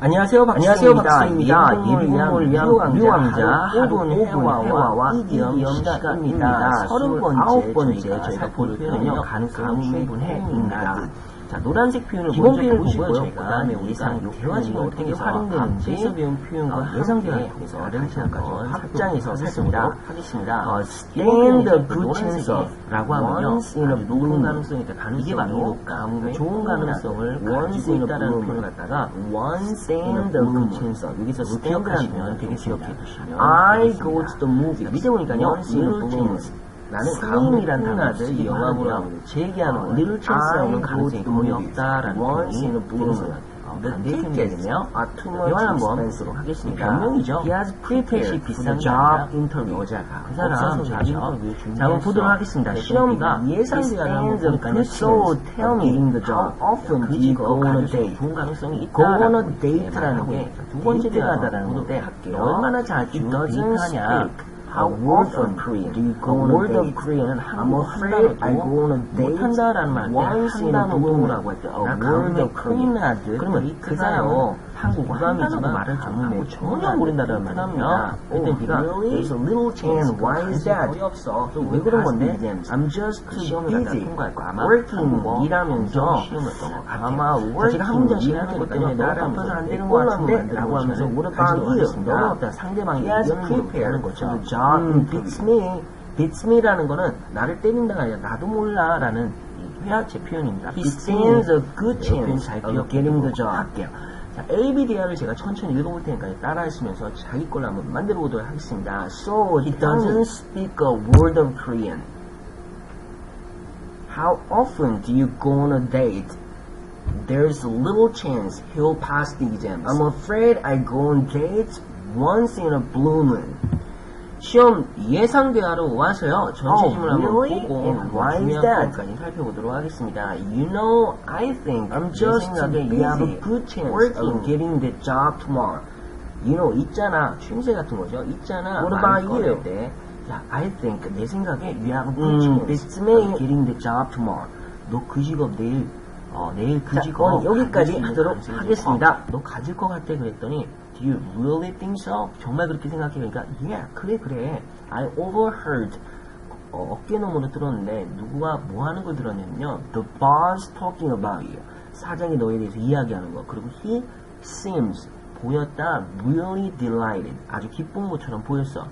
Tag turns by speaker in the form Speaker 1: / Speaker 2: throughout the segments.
Speaker 1: 안녕하세요, 박수입니다. 예비군을 위한 5분
Speaker 2: 5분
Speaker 1: 회화와 이디엄 시간입니다. 39번째
Speaker 2: 39번째
Speaker 1: 저희가
Speaker 2: 저희가 볼볼
Speaker 1: 표현은요,
Speaker 2: 표현은요,
Speaker 1: 가능성
Speaker 2: 가능성
Speaker 1: 충분해입니다. 자, 노란색 표현을
Speaker 2: 기본
Speaker 1: 먼저
Speaker 2: 표현을
Speaker 1: 보시고요. 저희가
Speaker 2: 그다음에
Speaker 1: 우리가 요
Speaker 2: 지금 어떻게 활용되는지
Speaker 1: 활용되는지 배운 표현과
Speaker 2: 어,
Speaker 1: 예상
Speaker 2: 예상
Speaker 1: 대화를
Speaker 2: 대화를
Speaker 1: 통해서
Speaker 2: 통해서
Speaker 1: 다시 한번 확장해서 살펴보도록
Speaker 2: 살펴보도록
Speaker 1: 하겠습니다.
Speaker 2: 어,
Speaker 1: stand
Speaker 2: stand
Speaker 1: a good chance 라고 하면요.
Speaker 2: once in a blue
Speaker 1: 가능성이 있다.
Speaker 2: 이게 바로. 가뭄의
Speaker 1: 좋은 가능성을
Speaker 2: once in a blue
Speaker 1: 표현을 갖다가
Speaker 2: once
Speaker 1: stand good chance of 여기서
Speaker 2: 이거
Speaker 1: stand하시면
Speaker 2: 기억하시면
Speaker 1: 되게. 기억해 두시면
Speaker 2: I go to the movies
Speaker 1: 자, 밑에 보니까요.
Speaker 2: once in a blue
Speaker 1: 나는 가뭄이란
Speaker 2: 단어를
Speaker 1: 단어를
Speaker 2: 쓰기도
Speaker 1: 영감으로
Speaker 2: 하고요.
Speaker 1: 하고 제 얘기하는
Speaker 2: 어,
Speaker 1: I go
Speaker 2: 가능성이 거의 없다라는 표현이 are too much
Speaker 1: 대화 한번 하겠습니다.
Speaker 2: 변명이죠.
Speaker 1: He has prepared
Speaker 2: 비싼
Speaker 1: job interview.
Speaker 2: 여자가
Speaker 1: 그 사람 자기
Speaker 2: 그렇죠.
Speaker 1: 준비했어.
Speaker 2: 자, 한번 보도록 하겠습니다. 시험과
Speaker 1: 우리가
Speaker 2: 예상
Speaker 1: He
Speaker 2: 대화를 한번
Speaker 1: stands a
Speaker 2: 보니까요.
Speaker 1: good
Speaker 2: So tell me, how
Speaker 1: job.
Speaker 2: often
Speaker 1: 그
Speaker 2: do you go on a date?
Speaker 1: 좋은 가능성이 있다.
Speaker 2: go on a date라는
Speaker 1: 게두 번째 보도록
Speaker 2: 건데. 얼마나 자주 데이트하냐? How often
Speaker 1: of Korean.
Speaker 2: do you
Speaker 1: A
Speaker 2: go on a
Speaker 1: word of
Speaker 2: I'm
Speaker 1: 한국
Speaker 2: afraid I
Speaker 1: 한단어도
Speaker 2: go on a date
Speaker 1: 못한다라는
Speaker 2: a
Speaker 1: 한단어
Speaker 2: moon.
Speaker 1: 할 때,
Speaker 2: A
Speaker 1: 나
Speaker 2: word of Korean. 그러면 그 사람은 한국어
Speaker 1: 한단어도 말을
Speaker 2: 말을
Speaker 1: 전혀
Speaker 2: 전혀
Speaker 1: 전혀 모른다는 말이에요.
Speaker 2: Oh,
Speaker 1: 네가 there's a little chance.
Speaker 2: And why is that?
Speaker 1: 없어.
Speaker 2: 왜 그런 건데?
Speaker 1: I'm just
Speaker 2: 그
Speaker 1: too
Speaker 2: 갖다
Speaker 1: busy working
Speaker 2: 한국어
Speaker 1: 일하면서. 아마
Speaker 2: 제가 한 문장씩
Speaker 1: 일하는 것. 때문에
Speaker 2: 너무
Speaker 1: 나를
Speaker 2: 바빠서 안 되는 것
Speaker 1: 꼴라면
Speaker 2: 같은데?
Speaker 1: 만들고
Speaker 2: 라고 하면서. 너무 없다. 상대방이
Speaker 1: He has
Speaker 2: 의견을
Speaker 1: prepared
Speaker 2: 하는 거죠.
Speaker 1: for the job
Speaker 2: 음, beats me.
Speaker 1: beats me라는 거는 나를 때린다가 아니라 나도 몰라라는 이 회화체 표현입니다.
Speaker 2: He stands a good
Speaker 1: 이 표현
Speaker 2: chance
Speaker 1: 잘
Speaker 2: of getting the job.
Speaker 1: 할게요. 자, ABDR을 제가 천천히 읽어볼 테니까 따라 하시면서 자기 걸로 한번 만들어 보도록 하겠습니다.
Speaker 2: So
Speaker 1: He
Speaker 2: he
Speaker 1: doesn't
Speaker 2: doesn't
Speaker 1: speak a word of Korean.
Speaker 2: How often do you go on a date? There's little chance he'll pass the exams. I'm afraid I go on dates once in a blue moon.
Speaker 1: 시험 예상 대화로 와서요. 전체
Speaker 2: Oh,
Speaker 1: 질문 한번
Speaker 2: really?
Speaker 1: 보고
Speaker 2: And why is
Speaker 1: 중요한
Speaker 2: that?
Speaker 1: 것까지 살펴보도록 하겠습니다. You know, I think
Speaker 2: I'm
Speaker 1: 내
Speaker 2: just
Speaker 1: 생각에
Speaker 2: busy
Speaker 1: you have a good chance
Speaker 2: working.
Speaker 1: of getting the job tomorrow. You know, 있잖아. 추임새 같은 거죠. 있잖아.
Speaker 2: What about
Speaker 1: 꺼낼
Speaker 2: you?
Speaker 1: 때, 야, I think 내 생각에 you have a good
Speaker 2: 음,
Speaker 1: chance
Speaker 2: it's me.
Speaker 1: of getting the job tomorrow. 너 그 직업 내일 어, 내일 그
Speaker 2: 오늘 여기까지 하도록
Speaker 1: 가능성이
Speaker 2: 하겠습니다.
Speaker 1: 높아. 너 가질 것 같아 그랬더니 Do you really think so? 정말 그렇게 생각해? 그러니까 Yeah, 그래 그래. I overheard 어, 어깨 너머로 들었는데 누구가 뭐 하는 걸 들었냐면요. The boss talking about you. 사장이 너에 대해서 이야기하는 거. 그리고 he seems 보였다 really delighted. 아주 기쁜 것처럼 보였어.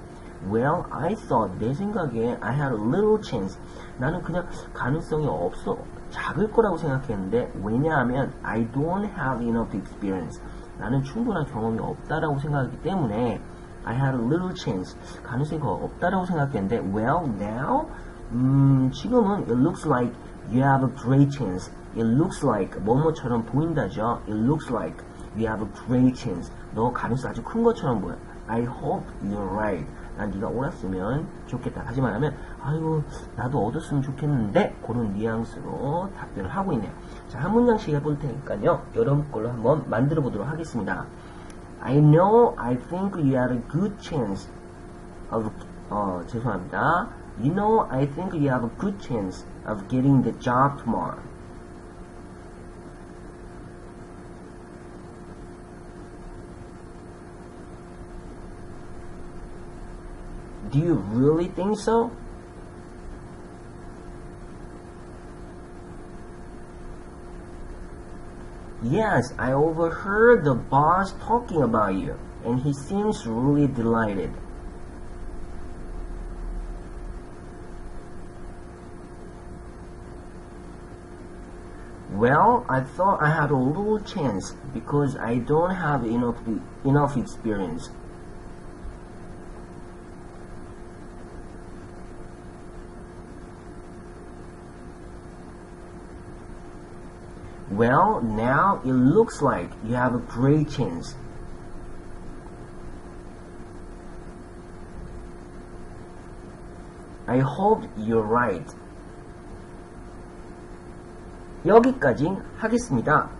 Speaker 1: Well, I thought 내 생각에 I had a little chance. 나는 그냥 가능성이 없어 작을 거라고 생각했는데 왜냐하면 I don't have enough experience. 나는 충분한 경험이 없다라고 생각하기 때문에 I had a little chance. 가능성이 없다라고 생각했는데 well now 음, 지금은 it looks like you have a great chance. It looks like 뭐뭐처럼 보인다죠. It looks like you have a great chance. 너 가능성 아주 큰 것처럼 보여. I hope you're right. 난 네가 옳았으면 좋겠다. 다시 말하면 아이고 나도 얻었으면 좋겠는데 그런 뉘앙스로 답변을 하고 있네요. 자, 한 문장씩 해볼 테니까요. 여러분 걸로 한번 만들어 보도록 하겠습니다. I know I think you had a good chance of 어, 죄송합니다. You know I think you have a good chance of getting the job tomorrow. Do you really think so? Yes, I overheard the boss talking about you, and he seems really delighted. Well, I thought I had a little chance because I don't have enough enough experience. Well, now it looks like you have a great chance. I hope you're right. 여기까지 하겠습니다.